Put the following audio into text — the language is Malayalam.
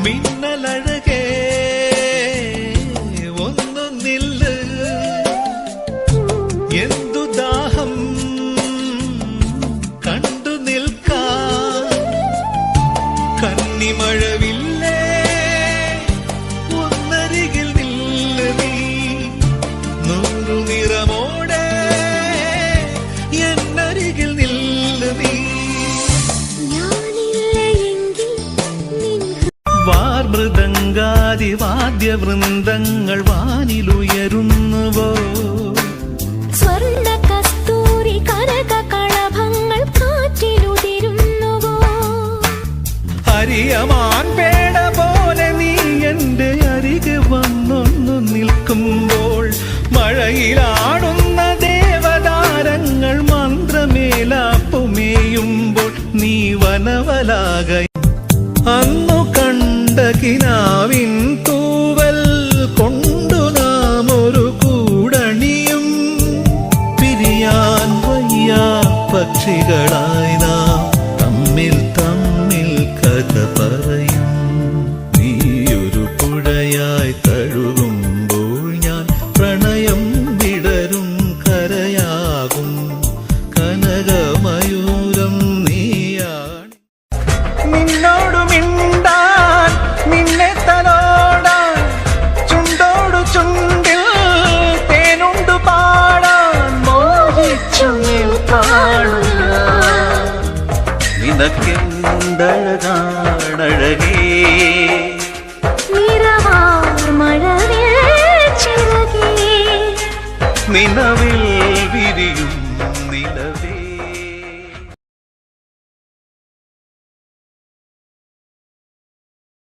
മിന്നലഴകേ ഒന്നു നില്ല് എന്തു ദാഹം കണ്ടു നിൽക്കാം കന്നിമഴവില്ലേ വാദ്യവൃന്ദങ്ങൾ വാനിലുയരുന്നുവോ? സ്വർണ കസ്തൂരി കനക കളഭങ്ങൾ കാറ്റിലുതിരുന്നുവോ? ഹരിയമാൻ പേട പോലെ നീ എന്റെ അരികെ വന്നൊന്നു നിൽക്കുമ്പോൾ മഴയിലാടുന്ന ദേവതാരങ്ങൾ മന്ത്രമേലാപ്പുമേയുമ്പോൾ നീ വനവലാക പക്ഷികളായി നാം തമ്മിൽ തമ്മിൽ കഥ പറയും. നീയൊരു പുഴയായി തഴുകുമ്പോൾ ഞാൻ പ്രണയം വിടരും കരയാകും. കനകമയൂരം നീയാണ്. നിന്നോട് നിനക്കെന്തഴകാടഴകേ നിലവിൽ വിരിയും